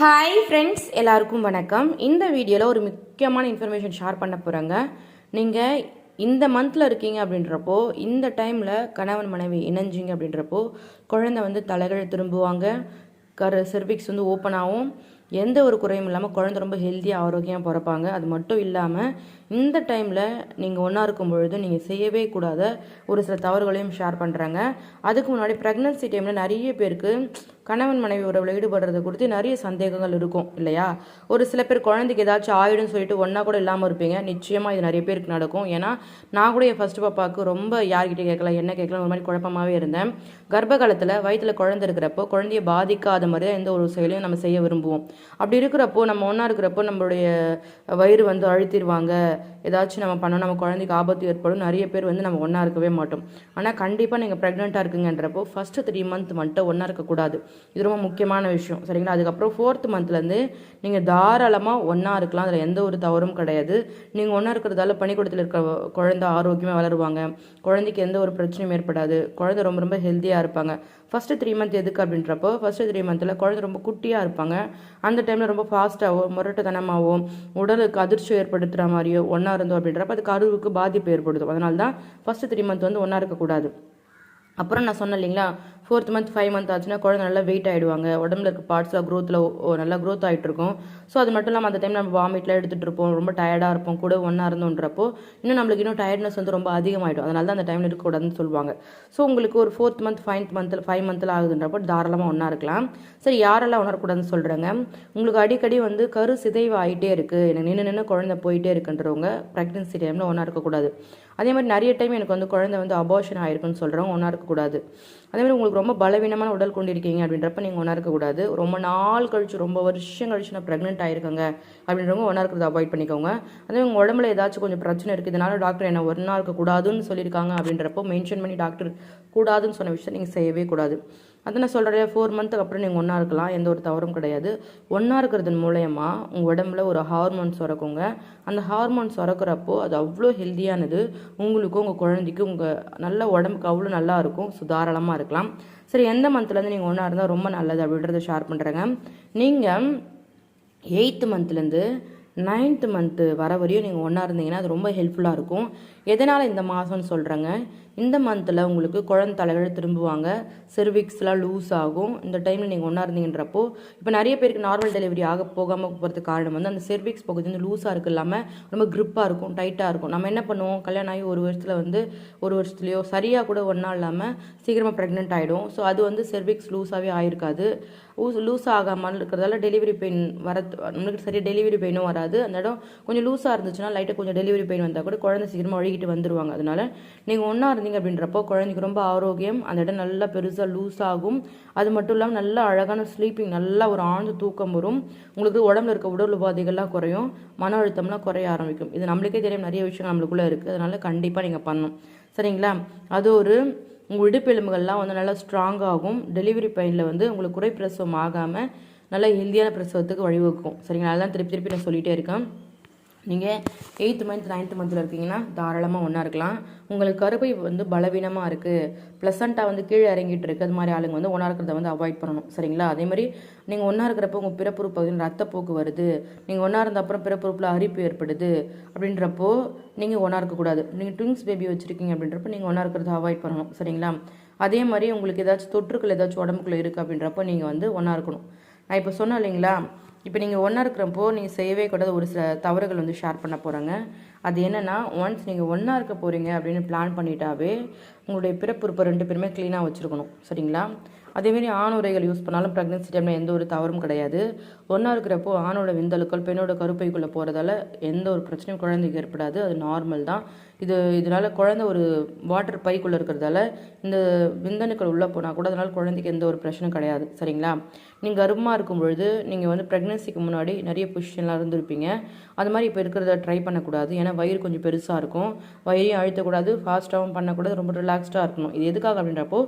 Hi friends எல்லாருக்கும் வணக்கம். இந்த வீடியோவில் ஒரு முக்கியமான இன்ஃபர்மேஷன் ஷேர் பண்ண போகிறேங்க நீங்கள் இந்த மந்தில் இருக்கீங்க அப்படின்றப்போ இந்த டைமில் கணவன் மனைவி இணைஞ்சிங்க அப்படின்றப்போ குழந்தை வந்து தலைகள் திரும்புவாங்க. கரு செர்விக்ஸ் வந்து ஓப்பன் ஆகும். எந்த ஒரு குறையும் இல்லாமல் குழந்தை ரொம்ப ஹெல்த்தியாக ஆரோக்கியமாக பிறப்பாங்க. அது மட்டும் இல்லாமல் இந்த டைமில் நீங்கள் ஒன்றா இருக்கும் பொழுது நீங்கள் செய்யவே கூடாத ஒரு சில தவறுகளையும் ஷேர் பண்ணுறாங்க அதுக்கு முன்னாடி ப்ரெக்னன்சி டைமில் நிறைய பேருக்கு கணவன் மனைவி உறவில் ஈடுபடுறது குறித்து நிறைய சந்தேகங்கள் இருக்கும் இல்லையா? ஒரு சில பேர் குழந்தைக்கு ஏதாச்சும் ஆயிடும்னு சொல்லிட்டு ஒன்றா கூட இல்லாமல் இருப்பீங்க. நிச்சயமாக இது நிறைய பேருக்கு நடக்கும். ஏன்னா நான் கூட என் ஃபஸ்ட்டு பாப்பாவுக்கு ரொம்ப யார்கிட்ட கேட்கல என்ன கேட்கலாம் ஒரு மாதிரி குழப்பமாகவே இருந்தேன். கர்ப்ப காலத்தில் வயிற்றில் குழந்தை இருக்கிறப்போ குழந்தைய பாதிக்காத மாதிரி தான் எந்த ஒரு செயலையும் நம்ம செய்ய விரும்புவோம். அப்படி இருக்கிறப்போ நம்ம ஒன்றா இருக்கிறப்போ நம்மளுடைய வயிறு வந்து அழுத்திடுவாங்க ஏதாச்சும் நம்ம பண்ணோம் நம்ம குழந்தைக்கு ஆபத்து ஏற்படும். நிறைய பேர் வந்து நம்ம ஒன்றா இருக்கவே மாட்டோம். ஆனால் கண்டிப்பாக நீங்கள் ப்ரெக்னெண்ட்டாக இருக்குங்கன்றப்போ ஃபஸ்ட்டு த்ரீ மந்த் மட்டும் ஒன்றா இருக்கக்கூடாது. இது ரொம்ப முக்கியமான விஷயம். சரிங்களா? அதுக்கப்புறம் ஃபோர்த் மந்த்லேருந்து நீங்கள் தாராளமாக ஒன்றா இருக்கலாம். அதில் எந்த ஒரு தவறும் கிடையாது. நீங்கள் ஒன்றா இருக்கிறதால பனிக்கூடத்தில் இருக்கிற குழந்தை ஆரோக்கியமாக வளருவாங்க. குழந்தைக்கு எந்த ஒரு பிரச்சனையும் ஏற்படாது. குழந்தை ரொம்ப ரொம்ப ஹெல்த்தியாக இருப்பாங்க. ஃபஸ்ட்டு த்ரீ மந்த் எதுக்கு அப்படின்றப்போ ஃபஸ்ட்டு த்ரீ மந்தில் குழந்தை ரொம்ப குட்டியாக இருப்பாங்க. அந்த டைமில் ரொம்ப ஃபாஸ்ட்டாகவோ முரட்டுத்தனமாகவோ உடலுக்கு அதிர்ச்சி ஏற்படுத்துகிற மாதிரியோ ஒன்றா இருந்தோம் அப்படின்றப்ப அது கருவுக்கு பாதிப்பு ஏற்படுத்தும் அதனால தான் ஃபஸ்ட்டு த்ரீ மந்த் வந்து ஒன்றா இருக்கக்கூடாது. அப்புறம் நான் சொன்னேன் இல்லைங்களா? ஃபோர்த் மந்த் ஃபைவ் மந்த் ஆச்சுன்னா குழந்தை நல்லா வெயிட் ஆகிடுவாங்க உடம்புல இருக்க பார்ட்ஸில் க்ரோத்தில் நல்லா க்ரோத் ஆகிட்டு இருக்கும். ஸோ அது மட்டும் இல்லாமல் அந்த டைம் நம்ம வாமிட்லாம் எடுத்துகிட்டு இருப்போம். ரொம்ப டயர்டாக இருப்போம். கூட ஒன்றா இருந்தோன்றப்போ இன்னும் நம்மளுக்கு இன்னும் டயர்ட்னஸ் வந்து ரொம்ப அதிகமாகிடும் அதனால தான் அந்த டைமில் இருக்கக்கூடாதுன்னு சொல்லுவாங்க. ஸோ உங்களுக்கு ஒரு ஃபோர்த் மந்த் ஃபைன்த் மந்த்தில் ஃபைவ் மந்த்தில் ஆகுதுன்றப்போ தாராளமாக ஒன்றா இருக்கலாம். சரி யாரெல்லாம் உணரக்கூடாதுன்னு சொல்கிறாங்க உங்களுக்கு அடிக்கடி வந்து கரு சிதைவு ஆகிட்டே இருக்குது எனக்கு நின்று நின்று குழந்தை போயிட்டே இருக்குன்றவங்க ப்ரெக்னன்சி டைமில் ஒன்றா இருக்கக்கூடாது. அதே மாதிரி நிறைய டைம் எனக்கு வந்து குழந்தை வந்து அபார்ஷன் ஆயிருக்குன்னு சொல்கிறவங்க ஒன்றா இருக்கக்கூடாது. அதேமாதிரி உங்களுக்கு ரொம்ப பலவீனமான உடல் கொண்டிருக்கீங்க அப்படின்றப்ப நீங்கள் ஒன்றா இருக்கக்கூடாது ரொம்ப நாள் கழிச்சு ரொம்ப வருஷம் கழிச்சு நான் ப்ரெக்னென்ட் ஆயிருக்கங்க அப்படின்றவங்க ஒன்றா இருக்கிறத அவாய்ட் பண்ணிக்கோங்க. அதே உங்கள் உடம்புல ஏதாச்சும் கொஞ்சம் பிரச்சனை இருக்குது இதனால டாக்டர் என்ன ஒன்றா இருக்கக்கூடாதுன்னு சொல்லியிருக்காங்க அப்படின்றப்போ மென்ஷன் பண்ணி டாக்டர் கூடாதுன்னு சொன்ன விஷயம் நீங்கள் செய்யவே கூடாது. அதை நான் சொல்கிறேன் ஃபோர் மந்த்துக்கு அப்புறம் நீங்கள் ஒன்றா இருக்கலாம் எந்த ஒரு தவறும் கிடையாது. ஒன்றா இருக்கிறது மூலயமா உங்கள் உடம்புல ஒரு ஹார்மோன் சுரக்குங்க. அந்த ஹார்மோன் சுரக்கிறப்போ அது அவ்வளோ ஹெல்த்தியானது உங்களுக்கும் உங்கள் குழந்தைக்கும் உங்கள் நல்ல உடம்புக்கு அவ்வளோ நல்லா இருக்கும். சுதாரணமாக இருக்கலாம். சரி எந்த மந்த்லேருந்து நீங்கள் ஒன்றா இருந்தால் ரொம்ப நல்லது அப்படின்றத ஷேர் பண்ணுறேங்க நீங்கள் எயித்து மந்த்லேருந்து நைன்த்து மந்த்து வர வரையும் நீங்கள் ஒன்றா இருந்தீங்கன்னா அது ரொம்ப ஹெல்ப்ஃபுல்லாக இருக்கும். எதனால் இந்த மாதம்னு சொல்கிறேங்க இந்த மந்தில் உங்களுக்கு குழந்தை தலைகள் திரும்புவாங்க. செர்விக்ஸ்லாம் லூஸ் ஆகும். இந்த டைமில் நீங்கள் ஒன்றா இருந்தீங்கன்றப்போ இப்போ நிறைய பேருக்கு நார்மல் டெலிவரி ஆக போகாமல் போகிறதுக்கு காரணம் வந்து அந்த செர்விக்ஸ் பகுதி வந்து லூஸாக இருக்கு இல்லாமல் ரொம்ப க்ரிப்பாக இருக்கும் டைட்டாக இருக்கும். நம்ம என்ன பண்ணுவோம்? கல்யாணம் ஆகி ஒரு வருஷத்தில் வந்து ஒரு வருஷத்துலையோ சரியாக கூட ஒன்றா இல்லாமல் சீக்கிரமாக ப்ரெக்னென்ட் ஆகிடும் ஸோ அது வந்து செர்விக்ஸ் லூஸாகவே ஆயிருக்காது. லூஸ் ஆகாமல் இருக்கிறதால டெலிவரி பெயின் வர நம்மளுக்கு சரியாக டெலிவரி பெயினும் வராது. அந்த இடம் கொஞ்சம் லூஸாக இருந்துச்சுன்னா லைட்டாக கொஞ்சம் டெலிவரி பெயின் வந்தால் கூட குழந்தை சீக்கிரமாக ஒழுகிட்டு வந்துடுவாங்க அதனால நீங்கள் ஒன்றா இருந்தீங்க அப்படின்றப்போ குழந்தைக்கு ரொம்ப ஆரோக்கியம் அந்த இடம் நல்லா பெருசாக லூஸ் ஆகும் அது மட்டும் இல்லாமல் நல்ல அழகான ஸ்லீப்பிங் நல்லா ஒரு ஆழ்ந்து தூக்கம் வரும். உங்களுக்கு உடம்புல இருக்க உடல் உபாதைகள்லாம் குறையும். மன அழுத்தம்லாம் குறைய ஆரம்பிக்கும். இது நம்மளுக்கே தெரியும் நிறைய விஷயம் நம்மளுக்குள்ளே இருக்குது அதனால கண்டிப்பாக நீங்கள் பண்ணணும். சரிங்களா? அது ஒரு உங்கள் இடுப்பெலும்புகள்லாம் வந்து நல்லா ஸ்ட்ராங் ஆகும். டெலிவரி பெயினில் வந்து உங்களுக்கு குறை பிரசவம் ஆகாமல் நல்ல ஹெல்த்தியான பிரசவத்துக்கு வழிவகுக்கும். சரிங்களா? அதெல்லாம் திருப்பி திருப்பி நான் சொல்லிகிட்டே இருக்கேன். நீங்கள் எயித்து மந்த் நைன்த்து மந்தில் இருக்கீங்கன்னா தாராளமாக ஒன்றா இருக்கலாம். உங்களுக்கு கருப்பை வந்து பலவீனமாக இருக்குது ப்ளசண்ட்டாக வந்து கீழே இறங்கிட்டு இருக்குது அது மாதிரி ஆளுங்க வந்து ஒன்றா இருக்கிறத வந்து அவாய்ட் பண்ணணும். சரிங்களா? அதே மாதிரி நீங்கள் ஒன்றா இருக்கிறப்போ உங்கள் பிறப்புறுப்பு பகுதியில் ரத்தப்போக்கு வருது. நீங்கள் ஒன்றா இருந்த அப்புறம் பிறப்புறுப்பில் அரிப்பு ஏற்படுது. அப்படின்றப்போ நீங்கள் ஒன்றா இருக்கக்கூடாது நீங்கள் ட்விங்ஸ் பேபி வச்சுருக்கீங்க அப்படின்றப்போ நீங்கள் ஒன்றா இருக்கிறத அவாய்ட் பண்ணணும். சரிங்களா? அதே மாதிரி உங்களுக்கு ஏதாச்சும் தொற்றுக்கள் ஏதாச்சும் உடம்புக்குள்ளே இருக்குது அப்படின்றப்போ நீங்கள் வந்து ஒன்றா இருக்கணும். நான் இப்போ சொன்னேன் இல்லைங்களா? இப்போ நீங்கள் ஒன்றா இருக்கிறப்போ நீங்கள் செய்யவே கூடாது. ஒரு சில தவறுகள் வந்து ஷேர் பண்ண போகிறாங்க அது என்னென்னா ஒன்ஸ் நீங்கள் ஒன்றா இருக்க போகிறீங்க அப்படின்னு பிளான் பண்ணிட்டாவே உங்களுடைய பிறப்புறுப்பை ரெண்டு பேருமே க்ளீனாக வச்சுருக்கணும். சரிங்களா? அதேமாரி ஆண் உரைகள் யூஸ் பண்ணாலும் ப்ரெக்னென்சி டைமில் எந்த ஒரு தவறும் கிடையாது. ஒன்றா இருக்கிறப்போ ஆணோட விந்தணுக்கள் பெண்ணோட கருப்பைக்குள்ளே போகிறதால எந்த ஒரு பிரச்சனையும் குழந்தைக்கு ஏற்படாது. அது நார்மல் தான். இது இதனால் குழந்தை ஒரு வாட்டர் பைக்குள்ளே இருக்கிறதால இந்த விந்தணுக்கள் உள்ளே போனால் கூட அதனால் குழந்தைக்கு எந்த ஒரு பிரச்சனையும் கிடையாது. சரிங்களா? நீங்கள் கர்ப்பமாக இருக்கும் பொழுது நீங்கள் வந்து ப்ரெக்னென்சிக்கு முன்னாடி நிறைய பொசிஷன்லாம் இருந்திருப்பீங்க. அது மாதிரி இப்போ இருக்கிறத ட்ரை பண்ணக்கூடாது. ஏன்னா வயிறு கொஞ்சம் பெருசாக இருக்கும். வயிறையும் அழுத்தக்கூடாது. ஃபாஸ்ட்டாகவும் பண்ணக்கூடாது. ரொம்ப ரிலாக்ஸ்டாக இருக்கணும். இது எதுக்காக அப்படின்றப்போ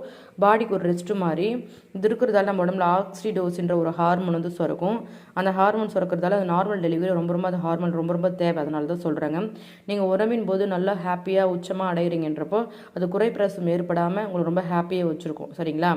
பாடிக்கு ஒரு ரெஸ்ட்டு மாதிரி இது இருக்கிறதால நம்ம உடம்புல ஆக்சிடோஸ்ன்ற ஒரு ஹார்மோன் வந்து சுரக்கும். அந்த ஹார்மோன் சுரக்கிறதால அது நார்மல் டெலிவரி ரொம்ப ரொம்ப அந்த ஹார்மோன் ரொம்ப ரொம்ப தேவை. அதனால தான் சொல்கிறாங்க நீங்கள் உறவின் போது நல்லா ஹாப்பியாக உச்சமாக அடையிறீங்கன்றப்போ அது குறைப்பிரசம் ஏற்படாமல் உங்களுக்கு ரொம்ப ஹாப்பியாக வச்சுருக்கும். சரிங்களா?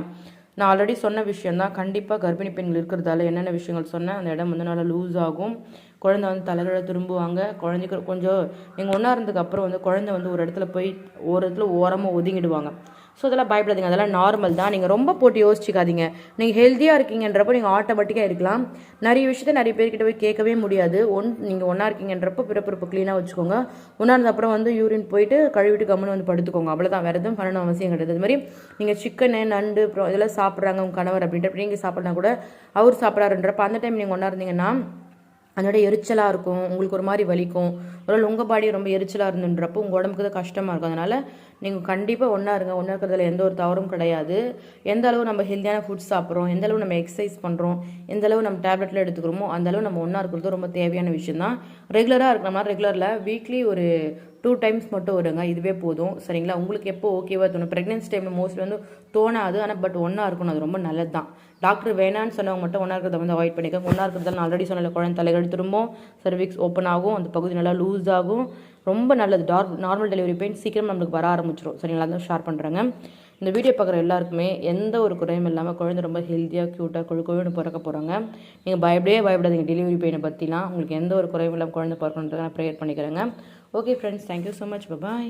நான் ஆல்ரெடி சொன்ன விஷயம் தான். கண்டிப்பாக கர்ப்பிணி பெண்கள் இருக்கிறதால என்னென்ன விஷயங்கள் சொன்னேன் அந்த இடம் வந்து நல்லா லூஸ் ஆகும். குழந்தை வந்து தலைகளை திரும்புவாங்க. குழந்தைக்கு கொஞ்சம் நீங்கள் ஒன்றா இருந்ததுக்கு அப்புறம் வந்து குழந்தை வந்து ஒரு இடத்துல போய் ஒரு இடத்துல ஓரமாக ஒதுங்கிடுவாங்க. ஸோ அதெல்லாம் பயப்படாதீங்க. அதெல்லாம் நார்மல் தான். நீங்கள் ரொம்ப போட்டு யோசிச்சுக்காதீங்க. நீங்கள் ஹெல்த்தியாக இருக்கீங்கன்றப்போ நீங்கள் ஆட்டோமேட்டிக்காக இருக்கலாம். நிறைய விஷயத்த நிறைய பேர்கிட்ட போய் கேட்கவே முடியாது. ஒன் நீங்கள் ஒன்றா இருக்கீங்கன்றப்போ பிறப்பிறப்பு க்ளீனாக வச்சுக்கோங்க. ஒன்றா அப்புறம் வந்து யூரின் போயிட்டு கழுவிட்டு கம்முன்னு வந்து படுத்துக்கோங்க. அவ்வளோதான் வேறு எதுவும் பண்ணணும் அவசியம் கிடையாது. அது மாதிரி நீங்கள் சிக்கனு நண்டு அப்புறம் இதெல்லாம் சாப்பிட்றாங்க உங்கள் கணவர் அப்படின்ற நீங்கள் சாப்பிட்னா கூட அவர் சாப்பிட்றாருன்றப்ப அந்த டைம் நீங்கள் ஒன்றா இருந்தீங்கன்னா அதோட எரிச்சலாக இருக்கும். உங்களுக்கு ஒரு மாதிரி வலிக்கும். ஒரு உங்கள் பாடி ரொம்ப எரிச்சலாக இருந்துன்றப்போ உங்கள் உடம்புக்கு தான் கஷ்டமாக இருக்கும். அதனால் நீங்கள் கண்டிப்பாக ஒன்றா இருங்க. ஒன்றா இருக்கிறதுல எந்த ஒரு தவறும் கிடையாது. எந்த அளவு நம்ம ஹெல்த்தியான ஃபுட் சாப்பிட்றோம் எந்த அளவு நம்ம எக்ஸசைஸ் பண்ணுறோம் எந்த அளவு நம்ம டேப்லெட்டில் எடுத்துக்கிறோமோ அந்த அளவு நம்ம ஒன்றா இருக்கிறது ரொம்ப தேவையான விஷயம் தான் ரெகுலராக இருக்கணும்னா ரெகுலரில் வீக்லி ஒரு டூ டைம்ஸ் மட்டும் வருங்க. இதுவே போதும். சரிங்களா? உங்களுக்கு எப்போ ஓகேவா தோணும்? ப்ரெக்னென்சி டைமில் மோஸ்ட்லி வந்து தோணாது. ஆனால் பட் ஒன்றா இருக்கணும். அது ரொம்ப நல்லது தான் டாக்டர் வேணான்னு சொன்னவங்க மட்டும் ஒன்றா இருக்கிறத வந்து அவாய்ட் பண்ணிக்கோங்க. ஒன்றா இருக்கிறதால நான் ஆல்ரெடி சொன்ன குழந்தை தலைகள் திரும்பும் சர்விக்ஸ் ஓப்பன் ஆகும். அந்த பகுதி நல்லா லூஸ் ஆகும். ரொம்ப நல்லது. டார் நார்மல் டெலிவரி பெயின் சீக்கிரம் நம்மளுக்கு வர ஆரம்பிச்சிடும் சரிங்களா? தான் ஷேர் பண்ணுறேங்க இந்த வீடியோ பார்க்குற எல்லாருக்குமே எந்த ஒரு குறையும் இல்லாமல் குழந்தை ரொம்ப ஹெல்த்தியாக க்யூட்டாக கொழு கொழுன்னு பிறக்க போகிறாங்க நீங்கள் பயப்படவே பயப்படாதீங்க. டெலிவரி பெயினை பற்றிலாம் உங்களுக்கு எந்த ஒரு குறையும் இல்லாமல் குழந்தை பிறக்கணுன்றதை நான் ப்ரேயர் பண்ணிக்கிறேங்க. Okay friends thank you so much bye